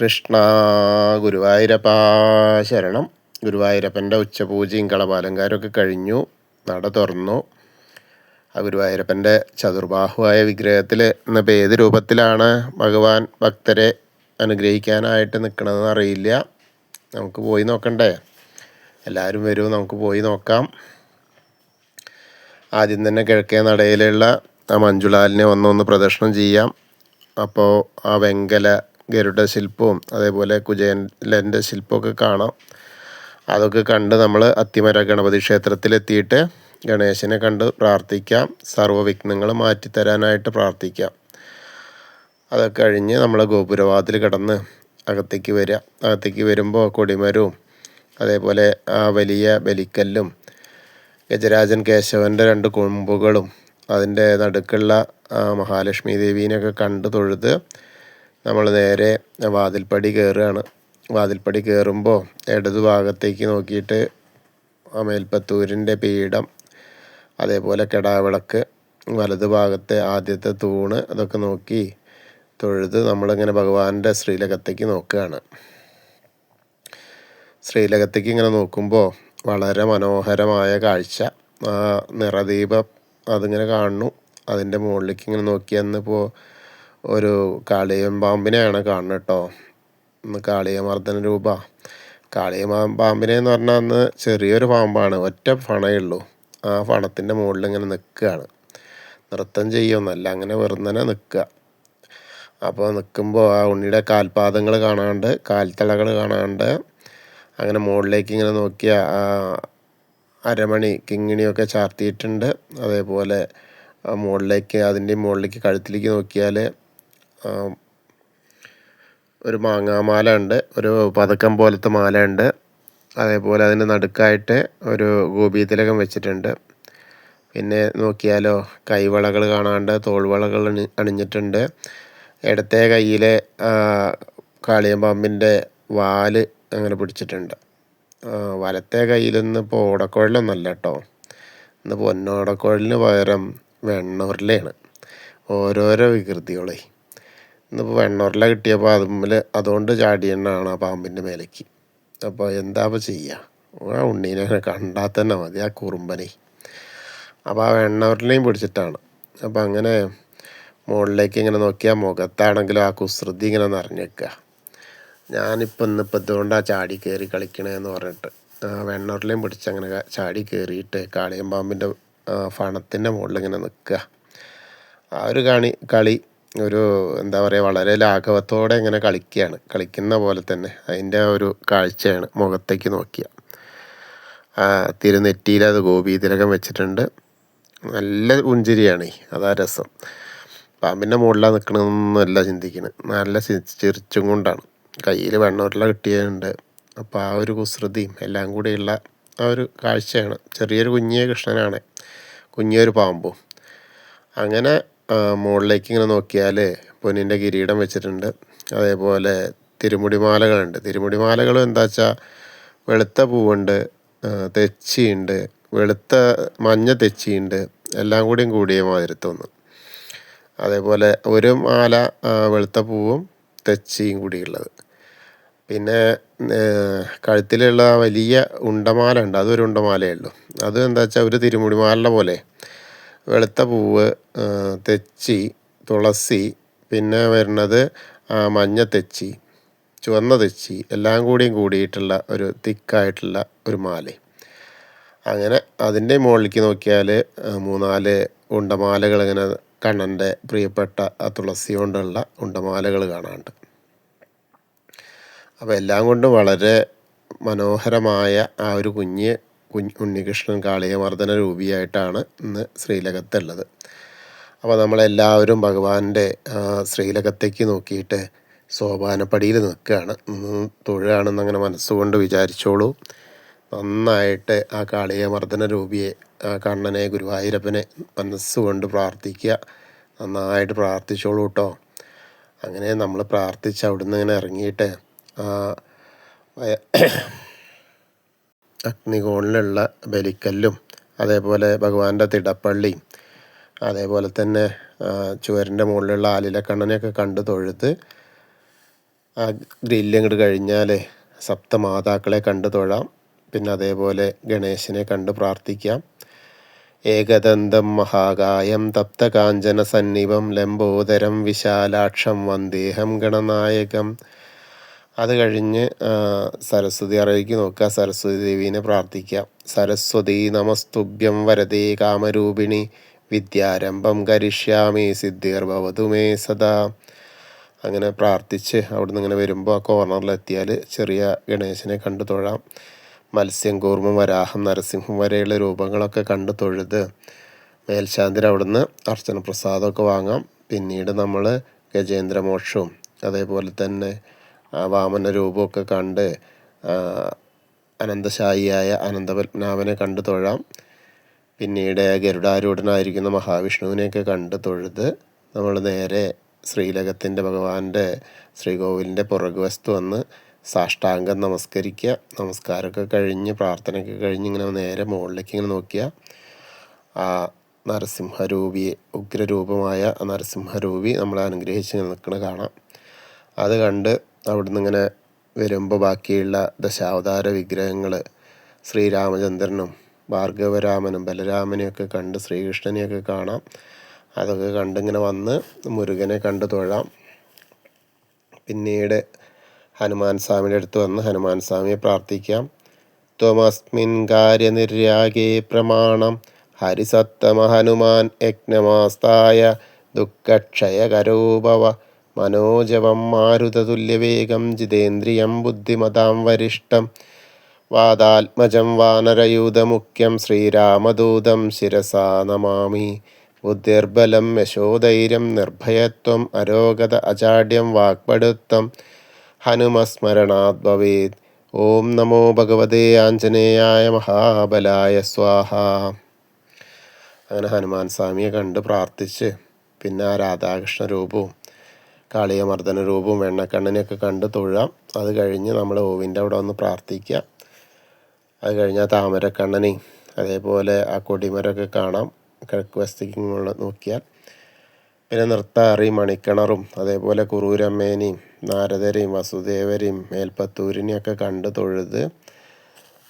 കൃഷ്ണ ഗുരുവായൂരപ്പ ശരണം. ഗുരുവായൂരപ്പന്റെ ഉച്ചപൂജയും കളപാലങ്കാരമൊക്കെ കഴിഞ്ഞു. നട തുറന്നു. ആ ഗുരുവായൂരപ്പന്റെ ചതുർബാഹുവായ വിഗ്രഹത്തിൽ ഇന്നിപ്പോൾ ഏത് രൂപത്തിലാണ് ഭഗവാൻ ഭക്തരെ അനുഗ്രഹിക്കാനായിട്ട് നിൽക്കണമെന്ന് അറിയില്ല. നമുക്ക് പോയി നോക്കണ്ടേ? എല്ലാവരും വരൂ നമുക്ക് പോയി നോക്കാം. ആദ്യം തന്നെ കിഴക്കേ നടയിലുള്ള ആ മഞ്ജുളാലിനെ ഒന്നൊന്ന് പ്രദർശനം ചെയ്യാം. അപ്പോൾ ആ വെങ്കല ഗരുഡ ശില്പവും അതേപോലെ കുചേലന്റെ ശില്പമൊക്കെ കാണാം. അതൊക്കെ കണ്ട് നമ്മൾ അത്തിമര ഗണപതി ക്ഷേത്രത്തിലെത്തിയിട്ട് ഗണേശനെ കണ്ട് പ്രാർത്ഥിക്കാം. സർവവിഘ്നങ്ങൾ മാറ്റിത്തരാനായിട്ട് പ്രാർത്ഥിക്കാം. അതൊക്കെ കഴിഞ്ഞ് നമ്മൾ ഗോപുരവാതിൽ കടന്ന് അകത്തേക്ക് വരിക അകത്തേക്ക് വരുമ്പോൾ കൊടിമരവും അതേപോലെ ആ വലിയ ബലിക്കല്ലും ഗജരാജൻ കേശവന്റെ രണ്ട് കൊമ്പുകളും അതിന്റെ നടുക്കുള്ള മഹാലക്ഷ്മി ദേവീനെയൊക്കെ കണ്ട് തൊഴുത് നമ്മൾ നേരെ വാതിൽപ്പടി കയറുകയാണ്. വാതിൽപ്പടി കയറുമ്പോൾ ഇടതു ഭാഗത്തേക്ക് നോക്കിയിട്ട് മേൽപ്പത്തൂരിന്റെ പീഠം അതേപോലെ കെടാവിളക്ക് വലതു ഭാഗത്തെ ആദ്യത്തെ തൂണ് അതൊക്കെ നോക്കി തൊഴുത് നമ്മളിങ്ങനെ ഭഗവാന്റെ ശ്രീലകത്തേക്ക് നോക്കുകയാണ്. ശ്രീലകത്തേക്ക് ഇങ്ങനെ നോക്കുമ്പോൾ വളരെ മനോഹരമായ കാഴ്ച. നിറദീപം അതിങ്ങനെ കാണുന്നു. അതിന്റെ മുകളിലേക്ക് ഇങ്ങനെ നോക്കിയന്നിപ്പോൾ ഒരു കാളിയം പാമ്പിനെയാണ് കാണുന്നത് കേട്ടോ. ഇന്ന് കാളിയമർദ്ദന രൂപ. കാളിയ പാമ്പിനെ എന്ന് പറഞ്ഞാൽ അന്ന് ചെറിയൊരു പാമ്പാണ്. ഒറ്റ ഫണയേ ഉള്ളൂ. ആ ഫണത്തിന്റെ മുകളിൽ ഇങ്ങനെ നിൽക്കുകയാണ്. നൃത്തം ചെയ്യുമെന്നല്ല അങ്ങനെ വെറുതെ നിൽക്കുക. അപ്പോൾ നിൽക്കുമ്പോൾ ആ ഉണ്ണിയുടെ കാൽപാദങ്ങൾ കാണാണ്ട് കാൽത്തളകൾ കാണാണ്ട് അങ്ങനെ മുകളിലേക്ക് ഇങ്ങനെ നോക്കിയ ആ അരമണി കിങ്ങിണിയൊക്കെ ചാർത്തിയിട്ടുണ്ട്. അതേപോലെ മുകളിലേക്ക് അതിന്റെ മുകളിലേക്ക് കഴുത്തിലേക്ക് നോക്കിയാൽ ഒരു മാങ്ങാമാല ഉണ്ട് ഒരു പതക്കം പോലത്തെ മാല ഉണ്ട്. അതേപോലെ അതിന്റെ നടുക്കായിട്ട് ഒരു ഗോപീതിലകം വെച്ചിട്ടുണ്ട്. പിന്നെ നോക്കിയാലോ കൈവളകൾ കാണാണ്ട് തോൾവളകൾ അണി അണിഞ്ഞിട്ടുണ്ട്. ഇടത്തെ കയ്യിലെ കാളിയമ്പാമ്പിന്റെ വാൽ അങ്ങനെ പിടിച്ചിട്ടുണ്ട്. വലത്തെ കയ്യിലൊന്നും ഇപ്പോൾ ഓടക്കുഴലൊന്നല്ല കേട്ടോ. ഇന്ന് പൊന്നോടക്കുഴലിന് പകരം വെണ്ണൂരിലെയാണ് ഓരോരോ വികൃതികളെ. ഇന്നിപ്പോൾ വെണ്ണൂരില കിട്ടിയപ്പോൾ അതുമ്മിൽ അതുകൊണ്ട് ചാടിയെണ്ണാണ് ആ പാമ്പിന്റെ മേലേക്ക്. അപ്പോൾ എന്താ ഇപ്പോൾ ചെയ്യുക ആ ഉണ്ണീനെ കണ്ടാൽ തന്നെ മതി ആ കുറുമ്പനെ. അപ്പോൾ ആ വെണ്ണൂരിലെയും പിടിച്ചിട്ടാണ്. അപ്പോൾ അങ്ങനെ മുകളിലേക്ക് ഇങ്ങനെ നോക്കിയാൽ മുഖത്താണെങ്കിലും ആ കുസൃതി ഇങ്ങനെ നിറഞ്ഞേക്കുക ഞാനിപ്പോൾ ഇന്നിപ്പോൾ ഇതുകൊണ്ടാണ് ചാടി കയറി കളിക്കണേന്ന് പറഞ്ഞിട്ട്. വെണ്ണൂരിലെയും പിടിച്ച് അങ്ങനെ ചാടി കയറിയിട്ട് കാളിയം പാമ്പിന്റെ ഫണത്തിന്റെ മുകളിൽ ഇങ്ങനെ നിൽക്കുക ആ ഒരു കാണി കളി ഒരു എന്താ പറയുക വളരെ ലാഘവത്തോടെ ഇങ്ങനെ കളിക്കുകയാണ് കളിക്കുന്ന പോലെ തന്നെ അതിന്റെ ഒരു കാഴ്ചയാണ് മുഖത്തേക്ക് നോക്കിയ. തിരുനെറ്റിയിൽ അത് ഗോപീതിലകം വെച്ചിട്ടുണ്ട്. നല്ല പുഞ്ചിരിയാണ്. അതാ രസം. പാമ്പിന്റെ മുകളിലാണ് നിൽക്കണമെന്നല്ല ചിന്തിക്കുന്നത് നല്ല ചിരിച്ചും കൊണ്ടാണ്. കയ്യിൽ വെണ്ണൂരില കിട്ടിയതുണ്ട് അപ്പോൾ ആ ഒരു കുസൃതിയും എല്ലാം കൂടിയുള്ള ആ ഒരു കാഴ്ചയാണ്. ചെറിയൊരു കുഞ്ഞിയ കൃഷ്ണനാണ്. കുഞ്ഞിയൊരു പാമ്പും. അങ്ങനെ മുകളിലേക്ക് ഇങ്ങനെ നോക്കിയാൽ പൊന്നിന്റെ കിരീടം വെച്ചിട്ടുണ്ട്. അതേപോലെ തിരുമുടിമാലകളുണ്ട്. തിരുമുടിമാലകൾ എന്താ വെച്ചാൽ വെളുത്ത പൂവുണ്ട് തെച്ചിയുണ്ട് വെളുത്ത മഞ്ഞ തെച്ചിയുണ്ട് എല്ലാം കൂടിയും കൂടിയ മാതിരത്തൊന്ന് അതേപോലെ ഒരു മാല വെളുത്ത പൂവും തെച്ചിയും കൂടിയുള്ളത്. പിന്നെ കഴുത്തിലുള്ള വലിയ ഉണ്ടമാല ഉണ്ട്. അതൊരു ഉണ്ടമാലയേ ഉള്ളൂ. അത് എന്താ വെച്ചാൽ ഒരു തിരുമുടിമാലയുടെ പോലെ വെളുത്ത പൂവ് തെച്ചി തുളസി പിന്നെ വരുന്നത് മഞ്ഞ തെച്ചി ചുവന്ന തെച്ചി എല്ലാം കൂടിയും കൂടിയിട്ടുള്ള ഒരു തിക്കായിട്ടുള്ള ഒരു മാല. അങ്ങനെ അതിന്റെ മുകളിലേക്ക് നോക്കിയാൽ മൂന്നാൽ ഉണ്ടമാലകൾ ഇങ്ങനെ കണ്ണന്റെ പ്രിയപ്പെട്ട ആ തുളസി കൊണ്ടുള്ള ഉണ്ടമാലകൾ കാണാനുണ്ട്. അപ്പോൾ എല്ലാം കൊണ്ടും വളരെ മനോഹരമായ ആ ഒരു കുഞ്ഞ് ഉണ്ണികൃഷ്ണൻ കാളിയമർദ്ദന രൂപിയായിട്ടാണ് ഇന്ന് ശ്രീലകത്തുള്ളത്. അപ്പോൾ നമ്മളെല്ലാവരും ഭഗവാന്റെ ശ്രീലകത്തേക്ക് നോക്കിയിട്ട് സോപാനപ്പടിയിൽ നിൽക്കുകയാണ്. തൊഴുകയാണെന്ന് അങ്ങനെ മനസ്സുകൊണ്ട് വിചാരിച്ചോളൂ. നന്നായിട്ട് ആ കാളിയമർദ്ദന രൂപിയെ കണ്ണനെ ഗുരുവായൂരപ്പനെ മനസ്സുകൊണ്ട് പ്രാർത്ഥിക്കുക. നന്നായിട്ട് പ്രാർത്ഥിച്ചോളൂ കേട്ടോ. അങ്ങനെ നമ്മൾ പ്രാർത്ഥിച്ച് അവിടുന്ന് ഇങ്ങനെ ഇറങ്ങിയിട്ട് അഗ്നികോണിലുള്ള ബലിക്കല്ലും അതേപോലെ ഭഗവാന്റെ തിടപ്പള്ളിയും അതേപോലെ തന്നെ ചുവരിന്റെ മുകളിലുള്ള ആലിലക്കണ്ണനെയൊക്കെ കണ്ട് തൊഴുത് ആ ഗ്രില്ല് അങ്ങോട്ട് കഴിഞ്ഞാൽ സപ്തമാതാക്കളെ കണ്ട് തൊഴാം. പിന്നെ അതേപോലെ ഗണേശനെ കണ്ട് പ്രാർത്ഥിക്കാം. ഏകദന്തം മഹാകായം തപ്തകാഞ്ചന സന്നിപം ലംബോദരം വിശാലാക്ഷം വന്ദേഹം ഗണനായകം. അത് കഴിഞ്ഞ് സരസ്വതി അറിയിക്ക് നോക്കുക. സരസ്വതി ദേവീനെ പ്രാർത്ഥിക്കുക. സരസ്വതി നമസ്തുഭ്യം വരദേ കാമരൂപിണി. വിദ്യാരംഭം കരിഷ്യാമി സിദ്ധിർഭവതു മേ സദാ. അങ്ങനെ പ്രാർത്ഥിച്ച് അവിടുന്ന് ഇങ്ങനെ വരുമ്പോൾ ആ കോർണറിലെത്തിയാൽ ചെറിയ ഗണേശനെ കണ്ടു തൊഴാം. മത്സ്യം കൂർമ്മം വരാഹം നരസിംഹം വരെയുള്ള രൂപങ്ങളൊക്കെ കണ്ടു തൊഴുത് മേൽശാന്തിൽ അവിടുന്ന് അർച്ചന പ്രസാദമൊക്കെ വാങ്ങാം. പിന്നീട് നമ്മൾ ഗജേന്ദ്രമോക്ഷവും അതേപോലെ തന്നെ വാമന രൂപമൊക്കെ കണ്ട് അനന്തശായിയായ അനന്തപത്മനാഭനെ കണ്ട് തൊഴാം. പിന്നീട് ഗരുഡാരൂഢനായിരിക്കുന്ന മഹാവിഷ്ണുവിനെയൊക്കെ കണ്ട് തൊഴുത് നമ്മൾ നേരെ ശ്രീലകത്തിന്റെ ഭഗവാന്റെ ശ്രീകോവിലിന്റെ പുറകുവശത്ത് വന്ന് സാഷ്ടാംഗം നമസ്കരിക്കുക. നമസ്കാരമൊക്കെ കഴിഞ്ഞ് പ്രാർത്ഥനയൊക്കെ കഴിഞ്ഞ് ഇങ്ങനെ നേരെ മുകളിലേക്ക് ഇങ്ങനെ നോക്കിയാൽ ആ നരസിംഹരൂപിയെ ഉഗ്രരൂപമായ നരസിംഹരൂപി നമ്മളെ അനുഗ്രഹിച്ച് നിൽക്കണ കാണാം. അത് കണ്ട് അവിടുന്ന് ഇങ്ങനെ വരുമ്പോൾ ബാക്കിയുള്ള ദശാവതാര വിഗ്രഹങ്ങൾ ശ്രീരാമചന്ദ്രനും ഭാർഗവരാമനും ബലരാമനെയൊക്കെ കണ്ട് ശ്രീകൃഷ്ണനെയൊക്കെ കാണാം. അതൊക്കെ കണ്ടിങ്ങനെ വന്ന് മുരുകനെ കണ്ട് തൊഴാം. പിന്നീട് ഹനുമാൻ സ്വാമിയുടെ അടുത്ത് വന്ന് ഹനുമാൻ സ്വാമിയെ പ്രാർത്ഥിക്കാം. ത്വമസ്മിൻ കാര്യനിര്യാഗേ പ്രമാണം ഹരിസത്തമ ഹനുമാൻ യജ്ഞമാസ്തായ ദുഃഖക്ഷയകരോഭവ മനോജവം മാരുതതുല്യവേഗം ജിതേന്ദ്രിയം ബുദ്ധിമതാം വരിഷ്ടം വാദാത്മജം വാനരയൂതമുഖ്യം ശ്രീരാമദൂതം ശിരസാ നമാമി. ബുദ്ധിർബലം യശോധൈര്യം നിർഭയത്വം അരോഗത അജാഡ്യം വാക്പടുത്വം ഹനുമസ്മരണാത് ഭവേത്. ഓം നമോ ഭഗവതേ ആഞ്ജനേയായ മഹാബലായ സ്വാഹ. അങ്ങനെ ഹനുമാൻ സ്വാമിയെ കണ്ട് പ്രാർത്ഥിച്ച് പിന്നെ ആ രാധാകൃഷ്ണ രൂപവും കാളിയമർദ്ദന രൂപവും വെണ്ണക്കണ്ണനെയൊക്കെ കണ്ട് തൊഴാം. അത് കഴിഞ്ഞ് നമ്മൾ ഓവിന്റെ അവിടെ ഒന്ന് പ്രാർത്ഥിക്കുക അത് കഴിഞ്ഞാൽ താമരക്കണ്ണനെയും അതേപോലെ ആ കൊടിമരമൊക്കെ കാണാം. കിഴക്ക് വസ്തിക്കുള്ള നോക്കിയാൽ. പിന്നെ നൃത്താറി മണിക്കിണറും അതേപോലെ കുറൂരമ്മേനെയും നാരദരെയും വസുദേവരെയും മേൽപ്പത്തൂരിനെയൊക്കെ കണ്ട് തൊഴുത്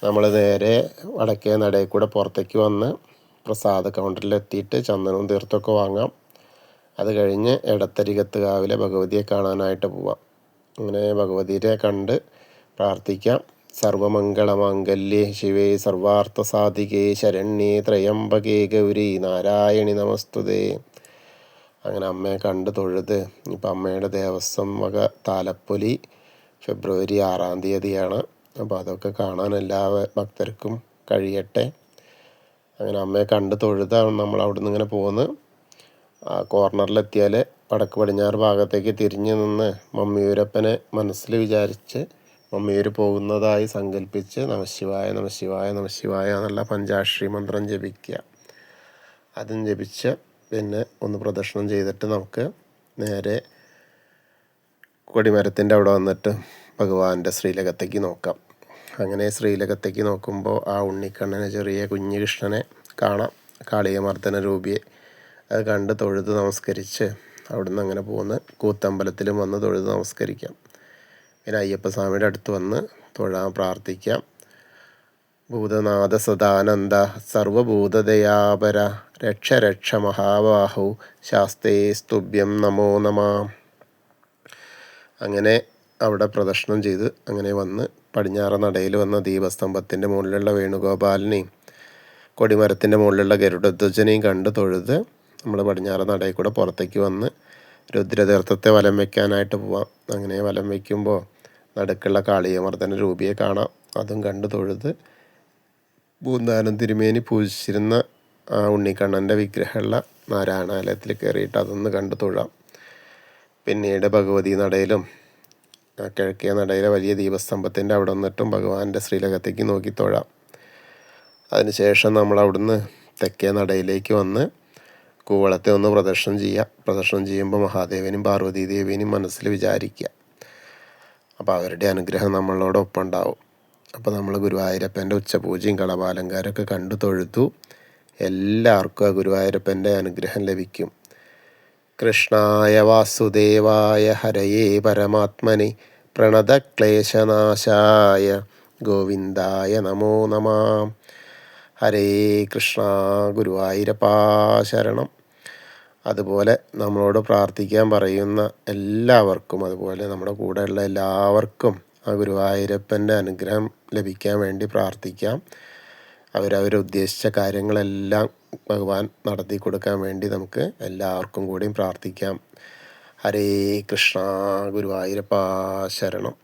നമ്മൾ നേരെ വടക്കേ നടയിൽ കൂടെ പുറത്തേക്ക് വന്ന് പ്രസാദ കൗണ്ടറിലെത്തിയിട്ട് ചന്ദനവും തീർത്തൊക്കെ വാങ്ങാം. അത് കഴിഞ്ഞ് എടത്തരികത്ത് കാവിലെ ഭഗവതിയെ കാണാനായിട്ട് പോവാം. അങ്ങനെ ഭഗവതിയെ കണ്ട് പ്രാർത്ഥിക്കാം. സർവമംഗളമാംഗല്യേ ശിവേ സർവാർത്ഥ സാധികേ ശരണ്യേ ത്രയംബകേ ഗൗരി നാരായണി നമസ്തുതേ. അങ്ങനെ അമ്മയെ കണ്ട് തൊഴുത് ഇപ്പം അമ്മയുടെ ദേവസ്വം വക താലപ്പൊലി ഫെബ്രുവരി ആറാം തീയതിയാണ്. അപ്പോൾ അതൊക്കെ കാണാൻ എല്ലാ ഭക്തർക്കും കഴിയട്ടെ. അങ്ങനെ അമ്മയെ കണ്ട് തൊഴുതാണ് നമ്മൾ അവിടെ നിന്ന് ഇങ്ങനെ പോകുന്നത് കോർണറിലെത്തിയാൽ വടക്ക് പടിഞ്ഞാറ് ഭാഗത്തേക്ക് തിരിഞ്ഞു നിന്ന് മമ്മിയൂരപ്പനെ മനസ്സിൽ വിചാരിച്ച് മമ്മിയൂർ പോകുന്നതായി സങ്കല്പിച്ച് നമശിവായ നമശിവായ നമശിവായ എന്നുള്ള പഞ്ചാക്ഷരി മന്ത്രം ജപിക്കുക. അതും ജപിച്ച് പിന്നെ ഒന്ന് പ്രദക്ഷിണം ചെയ്തിട്ട് നമുക്ക് നേരെ കൊടിമരത്തിന്റെ അവിടെ വന്നിട്ട് ഭഗവാന്റെ ശ്രീലകത്തേക്ക് നോക്കാം. അങ്ങനെ ശ്രീലകത്തേക്ക് നോക്കുമ്പോൾ ആ ഉണ്ണിക്കണ്ണനെ ചെറിയ കുഞ്ഞു കൃഷ്ണനെ കാണാം. കാളിയമർദ്ദന രൂപിയെ. അത് കണ്ട് തൊഴുത് നമസ്കരിച്ച് അവിടുന്ന് അങ്ങനെ പോകുന്ന കൂത്തമ്പലത്തിലും വന്ന് തൊഴുത് നമസ്കരിക്കാം. പിന്നെ അയ്യപ്പസ്വാമിയുടെ അടുത്ത് വന്ന് തൊഴാൻ പ്രാർത്ഥിക്കാം. ഭൂതനാഥ സദാനന്ദ സർവഭൂതദയാപര രക്ഷ രക്ഷ മഹാബാഹു ശാസ്തേ സ്തുഭ്യം നമോ നമ. അങ്ങനെ അവിടെ പ്രദർശനം ചെയ്ത് അങ്ങനെ വന്ന് പടിഞ്ഞാറ നടയിൽ വന്ന ദീപസ്തംഭത്തിന്റെ മുകളിലുള്ള വേണുഗോപാലിനെയും കൊടിമരത്തിന്റെ മുകളിലുള്ള ഗരുഡധ്വജനെയും കണ്ട് തൊഴുത് നമ്മൾ പടിഞ്ഞാറ് നടയിൽ കൂടെ പുറത്തേക്ക് വന്ന് രുദ്രതീർത്ഥത്തെ വലം വയ്ക്കാനായിട്ട് പോവാം. അങ്ങനെ വലം വയ്ക്കുമ്പോൾ നടുക്കുള്ള കാളിയമർദ്ദന രൂപിയെ കാണാം. അതും കണ്ട് തൊഴുത് പൂന്താനം തിരുമേനി പൂജിച്ചിരുന്ന ആ ഉണ്ണിക്കണ്ണന്റെ വിഗ്രഹമുള്ള നാരായണാലയത്തിൽ കയറിയിട്ട് അതൊന്ന് കണ്ടു തൊഴാം. പിന്നീട് ഭഗവതി നടയിലും കിഴക്കേ നടയിലെ വലിയ ദീപസ്തംഭത്തിന്റെ അവിടെ വന്നിട്ടും ഭഗവാന്റെ ശ്രീലകത്തേക്ക് നോക്കി തൊഴാം. അതിനുശേഷം നമ്മൾ അവിടുന്ന് തെക്കേ നടയിലേക്ക് വന്ന് കൂവളത്തെ ഒന്ന് പ്രദർശനം ചെയ്യുക. പ്രദർശനം ചെയ്യുമ്പോൾ മഹാദേവനും പാർവതി ദേവിനും മനസ്സിൽ വിചാരിക്കുക. അപ്പോൾ അവരുടെ അനുഗ്രഹം നമ്മളോടൊപ്പം ഉണ്ടാവും. അപ്പോൾ നമ്മൾ ഗുരുവായൂരപ്പന്റെ ഉച്ചപൂജയും കളപാലങ്കാരമൊക്കെ കണ്ടു തൊഴുത്തു എല്ലാവർക്കും ആ ഗുരുവായൂരപ്പന്റെ അനുഗ്രഹം ലഭിക്കും. കൃഷ്ണായ വാസുദേവായ ഹരയേ പരമാത്മനെ പ്രണതക്ലേശനാശായ ഗോവിന്ദായ നമോ നമ. ഹരേ കൃഷ്ണ ഗുരുവായൂരപ്പാ ശരണം. അതുപോലെ നമ്മളോട് പ്രാർത്ഥിക്കാൻ പറയുന്ന എല്ലാവർക്കും അതുപോലെ നമ്മുടെ കൂടെയുള്ള എല്ലാവർക്കും ആ ഗുരുവായൂരപ്പന്റെ അനുഗ്രഹം ലഭിക്കാൻ വേണ്ടി പ്രാർത്ഥിക്കാം. അവരവരുദ്ദേശിച്ച കാര്യങ്ങളെല്ലാം ഭഗവാൻ നടത്തി കൊടുക്കാൻ വേണ്ടി നമുക്ക് എല്ലാവർക്കും കൂടിയും പ്രാർത്ഥിക്കാം. ഹരേ കൃഷ്ണ ഗുരുവായൂരപ്പാ ശരണം.